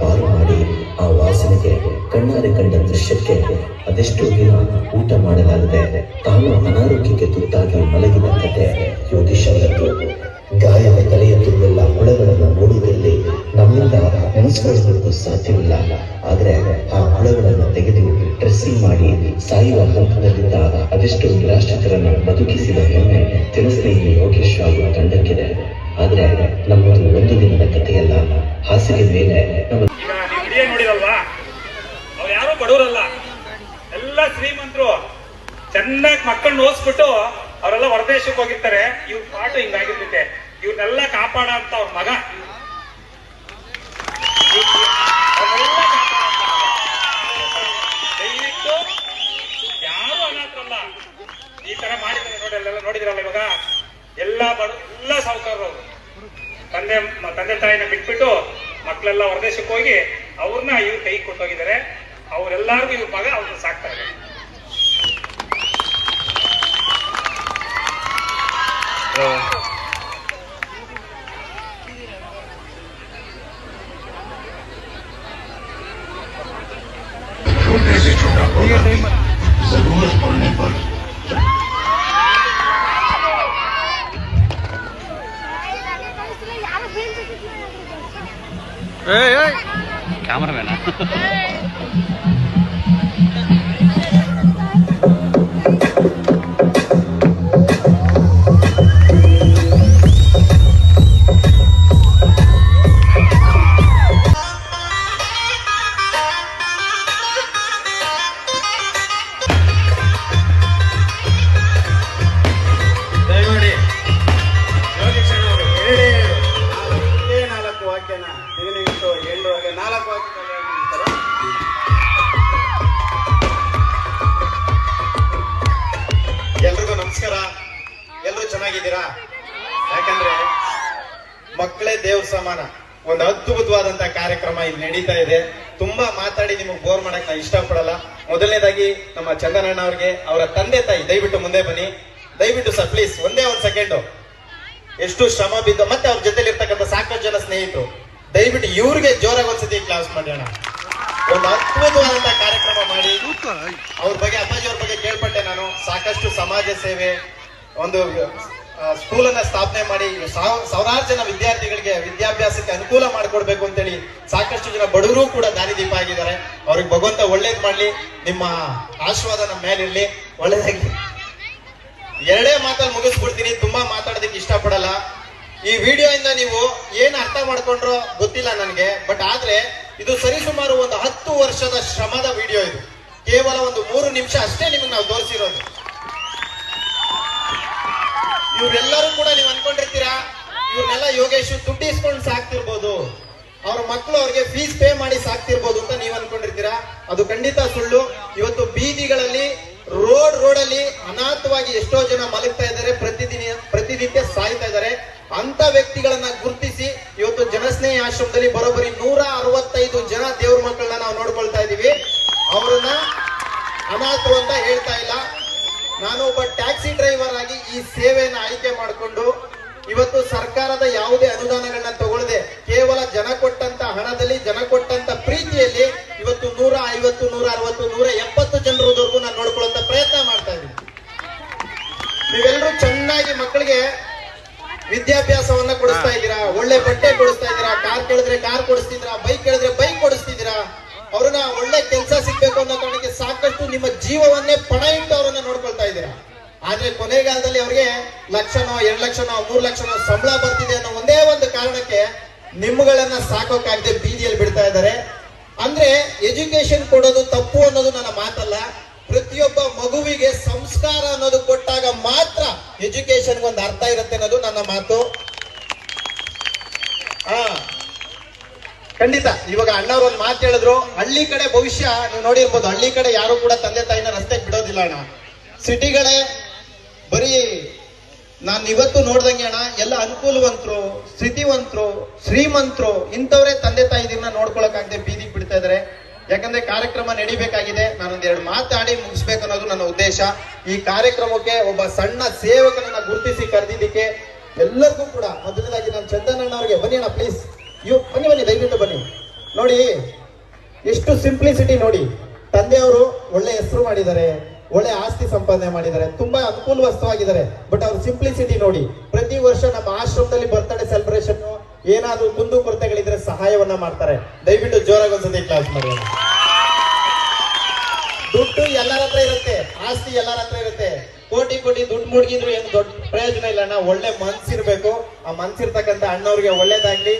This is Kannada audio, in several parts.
ಪಾರು ಮಾಡಿ ಆ ವಾಸನೆಗೆ ಕಣ್ಣಾರೆ ಕಂಡ ದೃಶ್ಯಕ್ಕೆ ಅದೆಷ್ಟೋ ದಿನ ಊಟ ಮಾಡಲಾಗದೆ ತಾನು ಅನಾರೋಗ್ಯಕ್ಕೆ ತುತ್ತಾಗಿ ಮಲಗಿದ. ಕತೆ ಯೋಗೀಶ್ ಅವರದ್ದು ಗಾಯದ ತಲೆಯ ತುಂಬೆಲ್ಲ ಹುಳಗಳನ್ನು ನೋಡುವುದರಲ್ಲಿ ನಮ್ಮಿಂದ ನೆನೆಸಿಕೊಳ್ಳುವುದು ಸಾಧ್ಯವಿಲ್ಲ. ಆದರೆ ಆ ಹುಳಗಳನ್ನು ತೆಗೆದು ಡ್ರೆಸ್ಸಿಂಗ್ ಮಾಡಿ ಸಾಯುವ ಹಂತದಲ್ಲಿದ್ದ ಅದೆಷ್ಟು ನಿರಾಶ್ರಿತರನ್ನು ಬದುಕಿಸಿದ ಹೆಮ್ಮೆ ಜನಸ್ನೇಹಿ ಯೋಗೇಶ್ ಹಾಗೂ ತಂಡಕ್ಕಿದೆ. ಆದರೆ ನಮ್ಮದು ಒಂದು ದಿನದ ಕಥೆಯಲ್ಲ, ಹಾಸಿಗೆ ಮೇಲೆ ನೋಡಿರಲ್ವಾ? ಅವ್ರು ಯಾರು ಬಡವರಲ್ಲ. ಎಲ್ಲ ಶ್ರೀಮಂತರು ಚೆನ್ನಾಗಿ ಮಕ್ಕಳನ್ನ ಓದಿಸ್ಬಿಟ್ಟು ಅವರೆಲ್ಲ ಹೊರದೇಶಕ್ಕೆ ಹೋಗಿರ್ತಾರೆ. ಇವ್ರ ಪಾಟು ಹಿಂಗಾಗಿರ್ತೈತೆ ಇವ್ರನ್ನೆಲ್ಲ ಕಾಪಾಡ ಅಂತ ಅವ್ರ ಮಗ. ದಯವಿಟ್ಟು ಯಾರು ಅನಾಥರಲ್ಲ. ಈ ತರ ಮಾಡಿದ್ದಾರೆ ನೋಡಿ, ಅಲ್ಲೆಲ್ಲ ನೋಡಿದ್ರಲ್ಲ ಇವಾಗ? ಎಲ್ಲ ಬಡ, ಎಲ್ಲ ಸಾಹುಕಾರರು ಅವರು. ತಂದೆ ತಂದೆ ತಾಯಿನ ಬಿಟ್ಬಿಟ್ಟು ಮಕ್ಕಳೆಲ್ಲ ಹೊರದೇಶಕ್ಕೆ ಹೋಗಿ ಅವ್ರನ್ನ ಇವ್ರು ಕೈ ಕೊಟ್ಟೋಗಿದ್ದಾರೆ. ಅವ್ರೆಲ್ಲಾರ್ಗು ಇವ್ರ ಮಗ ಅವ್ರನ್ನ ಸಾಕ್ತಾರೆ É, é. Hey, hey! Camera man. Né? hey! É. ಮಕ್ಕಳೇ ದೇವ್ರ ಸಮಾನ. ಒಂದು ಅದ್ಭುತವಾದಂತ ಕಾರ್ಯಕ್ರಮ ಇಲ್ಲಿ ನಡೀತಾ ಇದೆ. ತುಂಬಾ ಮಾತಾಡಿ ನಿಮಗೆ ಬೋರ್ ಮಾಡಕ್ ನಾ ಇಷ್ಟಪಡಲ್ಲ. ಮೊದಲನೇದಾಗಿ ನಮ್ಮ ಚಂದನಣ್ಣ ಅವ್ರಿಗೆ, ಅವರ ತಂದೆ ತಾಯಿ, ದಯವಿಟ್ಟು ಮುಂದೆ ಬನ್ನಿ. ದಯವಿಟ್ಟು ಸರ್ ಪ್ಲೀಸ್ ಒಂದೇ ಒಂದ್ ಸೆಕೆಂಡು ಎಷ್ಟು ಶ್ರಮ ಬಿದ್ದು, ಮತ್ತೆ ಅವ್ರ ಜೊತೆಲಿ ಇರ್ತಕ್ಕಂಥ ಸಾಕಷ್ಟು ಜನ ಸ್ನೇಹಿತರು. ದಯವಿಟ್ಟು ಇವ್ರಿಗೆ ಜೋರಾಗಿ ಒಂದ್ಸತಿ ಕ್ಲಾಸ್ ಮಾಡೋಣ ಒಂದು ಅದ್ಭುತವಾದಂತ ಕಾರ್ಯಕ್ರಮ ಮಾಡಿ. ಅವ್ರ ಬಗ್ಗೆ, ಅಪ್ಪಾಜಿ ಅವ್ರ ಬಗ್ಗೆ ಕೇಳ್ಪಟ್ಟೆ ನಾನು. ಸಾಕಷ್ಟು ಸಮಾಜ ಸೇವೆ, ಒಂದು ಸ್ಕೂಲ್ ಅನ್ನ ಸ್ಥಾಪನೆ ಮಾಡಿ ಸಾವ್- ಸಾವಿರಾರು ಜನ ವಿದ್ಯಾರ್ಥಿಗಳಿಗೆ ವಿದ್ಯಾಭ್ಯಾಸಕ್ಕೆ ಅನುಕೂಲ ಮಾಡಿಕೊಡ್ಬೇಕು ಅಂತೇಳಿ ಸಾಕಷ್ಟು ಜನ ಬಡವರು ಕೂಡ ದಾರಿದೀಪ ಆಗಿದ್ದಾರೆ ಅವ್ರಿಗೆ ಭಗವಂತ ಒಳ್ಳೇದ್ ಮಾಡ್ಲಿ, ನಿಮ್ಮ ಆಶೀರ್ವಾದ ನಮ್ಮ ಮೇಲಿರ್ಲಿ ಒಳ್ಳೇದಾಗಿ ಎರಡೇ ಮಾತಲ್ಲಿ ಮುಗಿಸ್ಬಿಡ್ತೀನಿ, ತುಂಬಾ ಮಾತಾಡೋದಕ್ಕೆ ಇಷ್ಟಪಡಲ್ಲ. ಈ ವಿಡಿಯೋ ಇಂದ ನೀವು ಏನ್ ಅರ್ಥ ಮಾಡ್ಕೊಂಡ್ರೋ ಗೊತ್ತಿಲ್ಲ ನನಗೆ, ಬಟ್ ಆದ್ರೆ ಇದು ಸರಿಸುಮಾರು ಒಂದು ಹತ್ತು ವರ್ಷದ ಶ್ರಮದ ವಿಡಿಯೋ ಇದು. ಕೇವಲ ಒಂದು ಮೂರು ನಿಮಿಷ ಅಷ್ಟೇ ನಿಮಗೆ ನಾವು ತೋರಿಸಿರೋದು. ಇವ್ರೆಲ್ಲರೂ ಕೂಡ ನೀವು ಅನ್ಕೊಂಡಿರ್ತೀರಾ? ಇವ್ರನ್ನೆಲ್ಲ ಯೋಗೇಶ್ ದುಡ್ಡು ಇಸ್ಕೊಂಡು ಸಾಕ್ತಿರ್ಬೋದು. ಅವ್ರ ಮಕ್ಕಳು ಅವ್ರಿಗೆ ಫೀಸ್ ಪೇ ಮಾಡಿ ಸಾಕ್ತಿರ್ಬೋದು ಅಂತ ನೀವು ಅನ್ಕೊಂಡಿರ್ತೀರಾ? ಅದು ಖಂಡಿತ ಸುಳ್ಳು. ಇವತ್ತು ಬೀದಿಗಳಲ್ಲಿ, ರೋಡ್ ರೋಡ್ ಅಲ್ಲಿ ಅನಾಥವಾಗಿ ಎಷ್ಟೋ ಜನ ಮಲಗ್ತಾ ಇದ್ದಾರೆ, ಪ್ರತಿದಿನ, ಪ್ರತಿನಿತ್ಯ ಸಾಯ್ತಾ ಇದ್ದಾರೆ. ಅಂತ ವ್ಯಕ್ತಿಗಳನ್ನ ಗುರುತಿಸಿ ಇವತ್ತು ಜನಸ್ನೇಹಿ ಆಶ್ರಮದಲ್ಲಿ ಬರೋಬ್ಬರಿ ನೂರ ಅರವತ್ತೈದು ಜನ ದೇವ್ರ ಮಕ್ಕಳನ್ನ ನಾವು ನೋಡ್ಕೊಳ್ತಾ ಇದೀವಿ ಅವರನ್ನ ಅನಾಥರು ಅಂತ ಹೇಳ್ತಾ ಇಲ್ಲ. ನಾನು ಒಬ್ಬ ಟ್ಯಾಕ್ಸಿ ಡ್ರೈವರ್ ಆಗಿ ಸೇವೆಯನ್ನು ಆಯ್ಕೆ ಮಾಡಿಕೊಂಡು ಇವತ್ತು ಸರ್ಕಾರದ ಯಾವುದೇ ಅನುದಾನಗಳನ್ನ ತಗೊಳ್ಳದೆ ಕೇವಲ ಜನ ಕೊಟ್ಟಂತ ಹಣದಲ್ಲಿ ಜನ ಕೊಟ್ಟಂತ ಪ್ರೀತಿಯಲ್ಲಿ ಇವತ್ತು ನೂರ ಐವತ್ತು ನೂರ ಅರವತ್ತು ನೂರ ಎಪ್ಪತ್ತು ಜನರವರೆಗೂ ನಾನು ನೋಡ್ಕೊಳ್ಳುವಂತ ಪ್ರಯತ್ನ ಮಾಡ್ತಾ ಇದ್ದೀನಿ. ನೀವೆಲ್ಲರೂ ಚೆನ್ನಾಗಿ ಮಕ್ಕಳಿಗೆ ವಿದ್ಯಾಭ್ಯಾಸವನ್ನ ಕೊಡಿಸ್ತಾ ಇದ್ದೀರಾ? ಒಳ್ಳೆ ಬಟ್ಟೆ ಕೊಡಿಸ್ತಾ ಇದ್ದೀರಾ? ಕಾರ್ ಕೇಳಿದ್ರೆ ಕಾರ್ ಕೊಡಿಸ್ತಿದ್ದೀರಾ? ಬೈಕ್ ಕೇಳಿದ್ರೆ ಬೈಕ್ ಕೊಡಿಸ್ತಿದ್ದೀರಾ? ಅವ್ರನ್ನ ಒಳ್ಳೆ ಕೆಲಸ ಸಿಗ್ಬೇಕು ಅನ್ನೋ ಕಾರಣಕ್ಕೆ ಸಾಕಷ್ಟು ನಿಮ್ಮ ಜೀವವನ್ನೇ ಪಣ ಇಟ್ಟು ಅವರನ್ನ ನೋಡ್ಕೊಳ್ತಾ ಇದ್ದೀರಾ? ಆದ್ರೆ ಕೊನೆಗಾಲದಲ್ಲಿ ಅವ್ರಿಗೆ ಲಕ್ಷನೋ, ಎರಡ್ ಲಕ್ಷನೋ, ಮೂರ್ ಲಕ್ಷನೋ ಸಂಬಳ ಬರ್ತಿದೆ ಅನ್ನೋ ಒಂದೇ ಒಂದು ಕಾರಣಕ್ಕೆ ನಿಮ್ಮಗಳನ್ನ ಸಾಕೋಕ್ಕಾಗದೆ ಬೀದಿಯಲ್ಲಿ ಬಿಡ್ತಾ ಇದ್ದಾರೆ. ಅಂದ್ರೆ ಎಜುಕೇಶನ್ ಕೊಡೋದು ತಪ್ಪು ಅನ್ನೋದು ನನ್ನ ಮಾತಲ್ಲ. ಪ್ರತಿಯೊಬ್ಬ ಮಗುವಿಗೆ ಸಂಸ್ಕಾರ ಅನ್ನೋದು ಕೊಟ್ಟಾಗ ಮಾತ್ರ ಎಜುಕೇಶನ್ ಒಂದು ಅರ್ಥ ಇರುತ್ತೆ ಅನ್ನೋದು ನನ್ನ ಮಾತು. ಹಾ. ಖಂಡಿತ, ಇವಾಗ ಅಣ್ಣವ್ರು ಒಂದು ಮಾತು ಹೇಳಿದ್ರು, ಹಳ್ಳಿ ಕಡೆ ಭವಿಷ್ಯ, ನೀವು ನೋಡಿರ್ಬೋದು, ಹಳ್ಳಿ ಕಡೆ ಯಾರು ಕೂಡ ತಂದೆ ತಾಯಿನ ರಸ್ತೆಗೆ ಬಿಡೋದಿಲ್ಲ ಅಣ್ಣ. ಸಿಟಿಗಳೇ ಬರೀ ನಾನು ಇವತ್ತು ನೋಡ್ದಂಗೆ ಅಣ್ಣ, ಎಲ್ಲ ಅನುಕೂಲವಂತರು, ಸ್ಥಿತಿವಂತರು, ಶ್ರೀಮಂತರು, ಇಂಥವರೇ ತಂದೆ ತಾಯಿದಿನ ನೋಡ್ಕೊಳಕಾಗದೆ ಬೀದಿಗೆ ಬಿಡ್ತಾ ಇದಾರೆ. ಯಾಕಂದ್ರೆ ಕಾರ್ಯಕ್ರಮ ನಡಿಬೇಕಾಗಿದೆ. ನಾನೊಂದ್ ಎರಡು ಮಾತಾಡಿ ಮುಗಿಸ್ಬೇಕು ಅನ್ನೋದು ನನ್ನ ಉದ್ದೇಶ. ಈ ಕಾರ್ಯಕ್ರಮಕ್ಕೆ ಒಬ್ಬ ಸಣ್ಣ ಸೇವಕನನ್ನ ಗುರುತಿಸಿ ಕರೆದಿದ್ದಕ್ಕೆ ಎಲ್ಲರಿಗೂ ಕೂಡ ಮೊದಲನೇದಾಗಿ ನಾನು ಚಂದನಣ್ಣ ಅವ್ರಿಗೆ ಬನ್ನಿ ಅಣ್ಣ ಪ್ಲೀಸ್ ಇವ್ ಬನ್ನಿ ಬನ್ನಿ, ದಯವಿಟ್ಟು ಬನ್ನಿ. ನೋಡಿ, ಎಷ್ಟು ಸಿಂಪ್ಲಿಸಿಟಿ ನೋಡಿ. ತಂದೆಯವರು ಒಳ್ಳೆ ಹೆಸರು ಮಾಡಿದ್ದಾರೆ. ಒಳ್ಳೆ ಆಸ್ತಿ ಸಂಪಾದನೆ ಮಾಡಿದ್ದಾರೆ, ತುಂಬಾ ಅನುಕೂಲವಸ್ತವಾಗಿದ್ದಾರೆ. ಬಟ್ ಅವ್ರ ಸಿಂಪ್ಲಿಸಿಟಿ ನೋಡಿ, ಪ್ರತಿ ವರ್ಷ ನಮ್ಮ ಆಶ್ರಮದಲ್ಲಿ ಬರ್ತಡೇ ಸೆಲೆಬ್ರೇಷನ್ ಏನಾದ್ರೂ ಕುಂದು ಕೊರತೆಗಳಿದ್ರೆ ಸಹಾಯವನ್ನ ಮಾಡ್ತಾರೆ. ದಯವಿಟ್ಟು ಜೋರಾಗಿ ಒಂದ್ಸತಿ ಕ್ಲಾಸ್ ಮಾಡಿ ದುಡ್ಡು ಎಲ್ಲರ ಹತ್ರ ಇರುತ್ತೆ, ಆಸ್ತಿ ಎಲ್ಲರ ಹತ್ರ ಇರುತ್ತೆ. ಕೋಟಿ ಕೋಟಿ ದುಡ್ಡು ಮುಡ್ಗಿದ್ರು ಏನು ದೊಡ್ಡ ಪ್ರಯೋಜನ ಇಲ್ಲ ಒಳ್ಳೆ ಮನ್ಸಿರ್ಬೇಕು. ಆ ಮನ್ಸಿರ್ತಕ್ಕಂಥ ಅಣ್ಣವ್ರಿಗೆ ಒಳ್ಳೇದಾಗ್ಲಿ.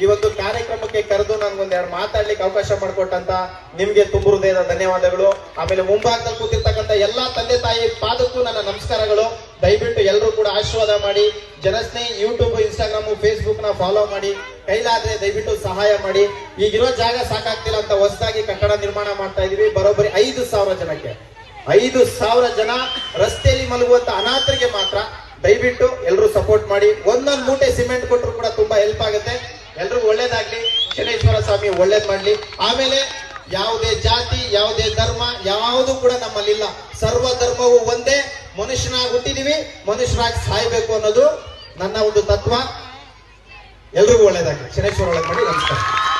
ಈ ಒಂದು ಕಾರ್ಯಕ್ರಮಕ್ಕೆ ಕರೆದು ನನ್ಗೊಂದ್ ಎರಡು ಮಾತಾಡ್ಲಿಕ್ಕೆ ಅವಕಾಶ ಮಾಡಿಕೊಟ್ಟಂತ ನಿಮ್ಗೆ ತುಂಬ ಹೃದಯದ ಧನ್ಯವಾದಗಳು. ಆಮೇಲೆ ಮುಂಭಾಗದಲ್ಲಿ ಕೂತಿರ್ತಕ್ಕಂಥ ಎಲ್ಲಾ ತಂದೆ ತಾಯಿ ಪಾದಕ್ಕೂ ನನ್ನ ನಮಸ್ಕಾರಗಳು. ದಯವಿಟ್ಟು ಎಲ್ಲರೂ ಕೂಡ ಆಶೀರ್ವಾದ ಮಾಡಿ, ಜನಸ್ನೇಹಿ ಯೂಟ್ಯೂಬ್ ಇನ್ಸ್ಟಾಗ್ರಾಮ್ ಫೇಸ್ಬುಕ್ನ ಫಾಲೋ ಮಾಡಿ, ಕೈಲಾದ್ರೆ ದಯವಿಟ್ಟು ಸಹಾಯ ಮಾಡಿ. ಈಗಿರೋ ಜಾಗ ಸಾಕಾಗ್ತಿಲ್ಲ ಅಂತ ಹೊಸದಾಗಿ ಕಟ್ಟಡ ನಿರ್ಮಾಣ ಮಾಡ್ತಾ ಇದೀವಿ. ಬರೋಬ್ಬರಿ ಐದು ಸಾವಿರ ಜನಕ್ಕೆ. ಐದು ಸಾವಿರ ಜನ ರಸ್ತೆಯಲ್ಲಿ ಮಲಗುವಂತ ಅನಾಥರಿಗೆ ಮಾತ್ರ ದಯವಿಟ್ಟು ಎಲ್ಲರೂ ಸಪೋರ್ಟ್ ಮಾಡಿ. ಒಂದೊಂದು ಮೂಟೆ ಸಿಮೆಂಟ್ ಕೊಟ್ಟರು ಕೂಡ ತುಂಬಾ ಹೆಲ್ಪ್ ಆಗುತ್ತೆ. ಸ್ವಾಮಿ ಒಳ್ಳೇದ್ ಮಾಡ್ಲಿ. ಆಮೇಲೆ ಯಾವುದೇ ಜಾತಿ, ಯಾವುದೇ ಧರ್ಮ, ಯಾವುದು ಕೂಡ ನಮ್ಮಲ್ಲಿಲ್ಲ. ಸರ್ವ ಧರ್ಮವು ಒಂದೇ. ಮನುಷ್ಯನಾಗಿ ಹುಟ್ಟಿದೀವಿ ಮನುಷ್ಯನಾಗಿ ಸಾಯ್ಬೇಕು ಅನ್ನೋದು ನನ್ನ ಒಂದು ತತ್ವ. ಎಲ್ರಿಗೂ ಒಳ್ಳೇದಾಗಿ ಶನೇಶ್ವರ ಒಳಗೆ ಮಾಡಿ ನಮಸ್ಕಾರ.